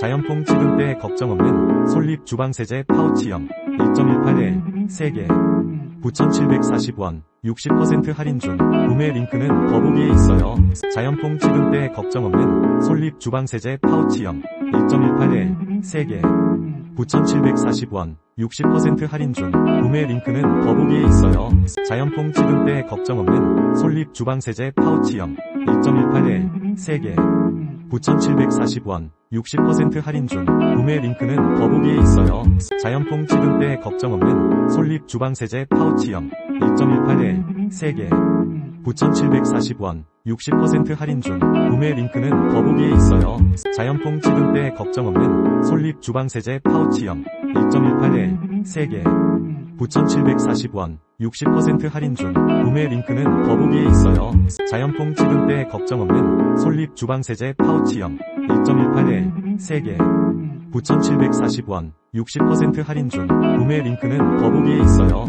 자연풍 찌든때 걱정 없는 솔립 주방세제 파우치형 1.18에 3개 9,740원 60% 할인 중 구매 링크는 더보기에 있어요. 자연풍 찌든때 걱정 없는 솔립 주방세제 파우치형 1.18에 3개 9,740원 60% 할인 중 구매 링크는 더보기에 있어요. 자연풍 찌든때 걱정 없는 솔립 주방세제 파우치형 1.18에 3개 9,740원 60% 할인 중 구매 링크는 더보기에 있어요. 자연풍 찌든때 걱정 없는 솔립 주방세제 파우치형 1.18에 3개 9,740원 60% 할인 중 구매 링크는 더보기에 있어요. 자연풍 찌든때 걱정 없는 솔립 주방세제 파우치형 1.18에 3개 9,740원 60% 할인 중 구매 링크는 더보기에 있어요. 자연풍 찌든때 걱정 없는 솔립 주방세제 파우치형 1.18에 3개 9,740원 60% 할인 중 구매 링크는 더보기에 있어요.